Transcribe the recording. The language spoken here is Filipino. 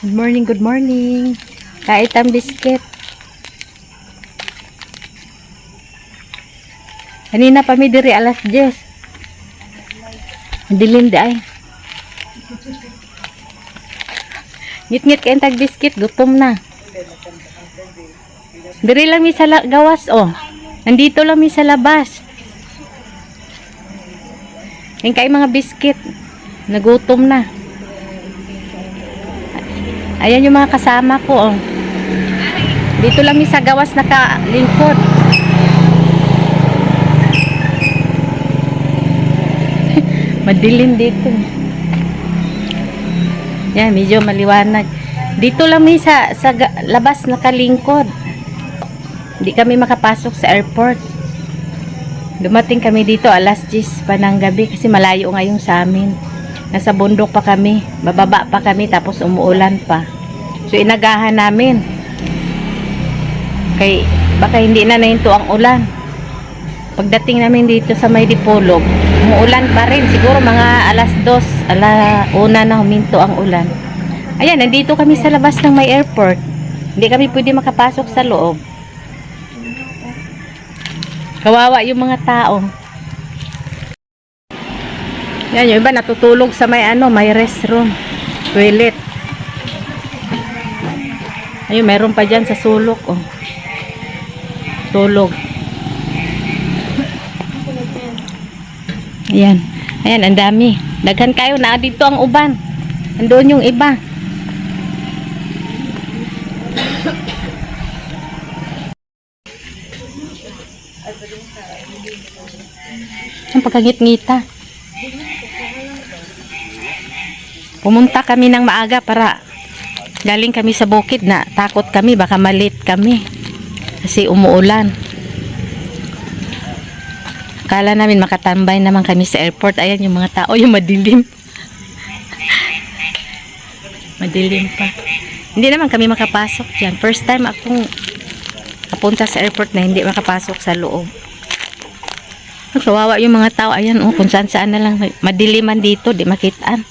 Good morning, good morning. Kahit ang biscuit. Kanina pa may diri alas 10. Ang Dilim di ay. Ngit-ngit kayo tag biscuit, gutom na. Diri lang mi sa gawas oh. Nandito lang mi sa labas. Yung kay mga biscuit. Nagutom na. Ayan yung mga kasama ko, oh. Dito lang mi sa gawas nakalingkod. Madilim dito. Yan, medyo maliwanag. Dito lang mi sa, sa labas nakalingkod. Hindi kami makapasok sa airport. Dumating kami dito alas 10 pa ng gabi kasi malayo ngayon sa amin. Nasa bundok pa kami, bababa pa kami tapos umuulan pa. So inagahan namin. Kay baka hindi na nahinto ang ulan. Pagdating namin dito sa May Dipolog, umuulan pa rin. Siguro mga alas 2, ala una na huminto ang ulan. Ayan, nandito kami sa labas ng may airport. Hindi kami pwede makapasok sa loob. Kawawa yung mga tao. Yan, yung iba natutulog sa may ano, may restroom. Toilet. Ayun, meron pa dyan sa sulok, oh. Tulog. Ayan. Ayan, ang dami. Daghan kayo na dito ang uban. Andoon yung iba. Ang pagkangit-ngita. Pumunta kami ng maaga para galing kami sa bukid na takot kami baka malit kami kasi umuulan. Kala namin makatambay naman kami sa airport. Ayan yung mga tao, yung madilim. madilim pa. Hindi naman kami makapasok dyan. First time akong kapunta sa airport na hindi makapasok sa loob. Kawawa yung mga tao. Ayan, oh, kung saan saan na lang. Madiliman dito, di makitaan.